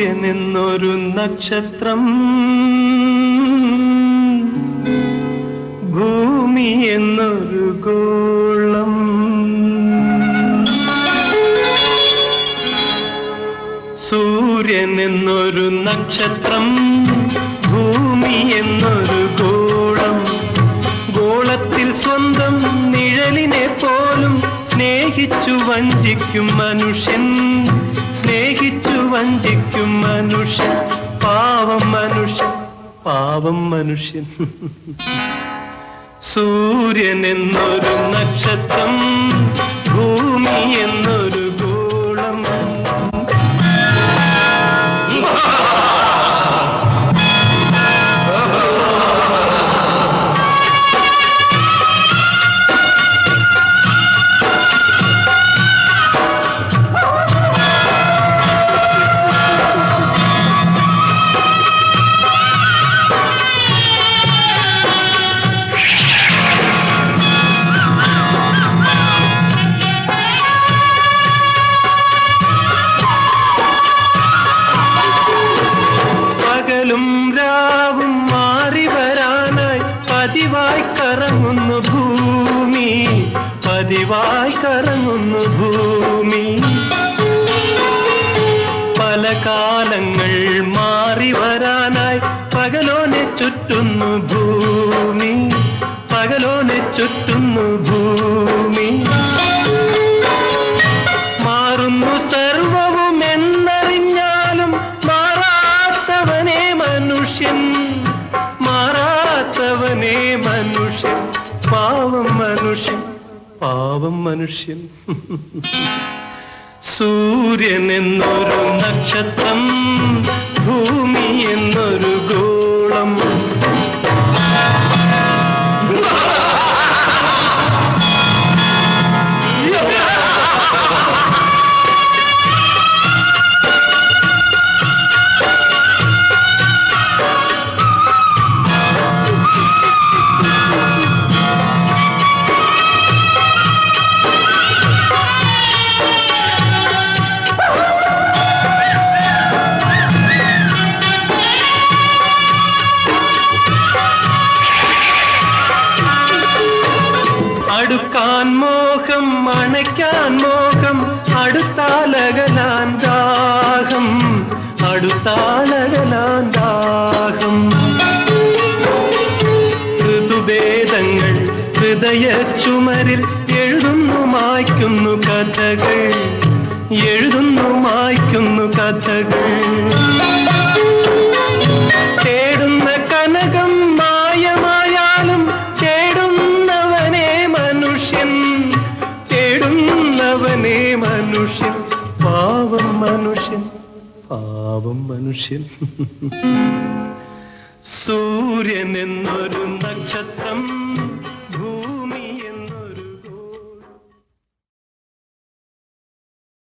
എന്നൊരു നക്ഷത്രം. ഭൂമി എന്നൊരു ഗോളം. സൂര്യൻ എന്നൊരു നക്ഷത്രം ഭൂമി എന്നൊരു ഗോളം. ഗോളത്തിൽ സ്വന്തം നിഴലിനെ പോലും സ്നേഹിച്ചു വഞ്ചിക്കും മനുഷ്യൻ. സ്നേഹിച്ചു വഞ്ചിക്കും മനുഷ്യൻ പാവം മനുഷ്യൻ പാവം മനുഷ്യൻ. സൂര്യൻ എന്നൊരു നക്ഷത്രം പതിവായി കറങ്ങുന്നു ഭൂമി. പതിവായി കറങ്ങുന്നു ഭൂമി. പല കാലങ്ങൾ മാറി വരാനായി പകലോനെ ചുറ്റുന്നു ഭൂമി. പകലോനെ ചുറ്റുന്നു ഭൂമി. മാറുന്നു സർവവും എന്നറിഞ്ഞാലും മാറാത്തവനെ മനുഷ്യൻ. മനുഷ്യൻ പാവം മനുഷ്യൻ പാവം മനുഷ്യൻ. സൂര്യൻ എന്നൊരു നക്ഷത്രം അണയ്ക്കാൻ മോഹം അടുത്താലകലാൻ ദാഹം അടുത്താലകലാൻ ദാഹം. ഋതുഭേദങ്ങൾ ഹൃദയ ചുമരിൽ എഴുതുന്നു മായ്ക്കുന്നു കഥകൾ എഴുതുന്നു മായ്ക്കുന്നു കഥകൾ. മനുഷ്യൻ? പാവം മനുഷ്യൻ. സൂര്യൻ എന്നൊരു എന്ന